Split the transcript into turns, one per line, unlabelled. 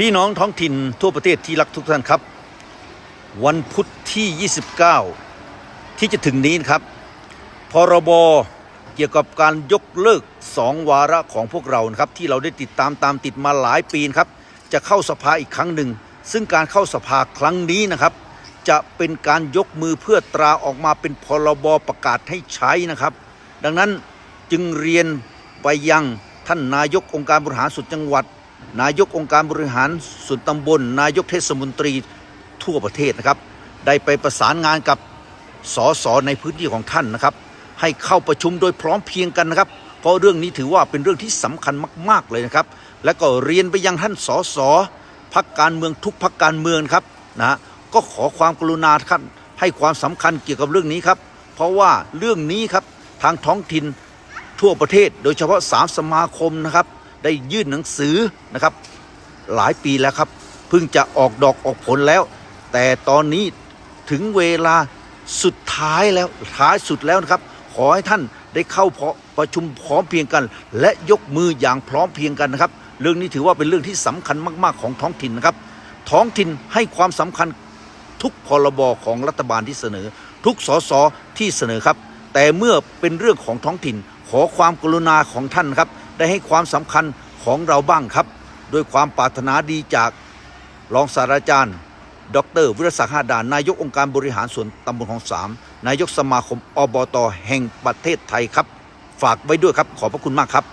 พี่น้องท้องถิ่นทั่วประเทศที่รักทุกท่านครับ วันพุธที่ 29 ที่จะถึงนี้นะครับพรบเกี่ยวกับการยกเลิกสองวาระของพวกเรานะครับ ที่เราได้ติดตามตามติดมาหลายปีนครับ จะเข้าสภาอีกครั้งหนึ่ง ซึ่งการเข้าสภาครั้งนี้นะครับ จะเป็นการยกมือเพื่อตราออกมาเป็นพรบประกาศให้ใช้นะครับ ดังนั้นจึงเรียนไปยังท่านนายกองค์การบริหารส่วนจังหวัด นายกองค์การบริหารส่วนตำบล นายกเทศมนตรีทั่วประเทศนะครับ ได้ไปประสานงานกับสสในพื้นที่ของท่านนะครับ ให้เข้าประชุมโดยพร้อมเพียงกันนะครับ เพราะเรื่องนี้ถือว่าเป็นเรื่องที่สำคัญมาก ๆเลยนะครับ และก็เรียนไปยังท่านสสพักการเมืองทุกพักการเมืองครับนะฮะก็ขอความกรุณาครับให้ความสำคัญเกี่ยวกับเรื่องนี้ครับ เพราะว่าเรื่องนี้ครับทางท้องถิ่นทั่วประเทศ โดยเฉพาะสามสมาคมนะครับ ได้ยื่นหนังสือนะครับ หลายปีแล้วครับเพิ่งจะออกดอกออกผลแล้ว แต่ตอนนี้ถึงเวลาสุดท้ายแล้วท้ายสุดแล้วนะครับ ขอให้ท่านได้เข้าพประชุมพร้อมเพียงกัน และยกมืออย่างพร้อมเพียงกันนะครับ เรื่องนี้ถือว่าเป็นเรื่องที่สำคัญมาก ๆ ของท้องถิ่นนะครับ ท้องถิ่นให้ความสำคัญทุกพรบของรัฐบาลที่เสนอ ทุกสสที่เสนอครับ แต่เมื่อเป็นเรื่องของท้องถิ่นขอความกรุณาของท่านครับ ได้ให้ความสำคัญของเราบ้างครับด้วยความปรารถนาดีจากรองศาสตราจารย์ ดรวิรศักดิ์หาดาน นายกองค์การบริหารส่วนตำบลของสามนายกสมาคมอบตแห่งประเทศไทยครับ ฝากไว้ด้วยครับขอบพระคุณมากครับ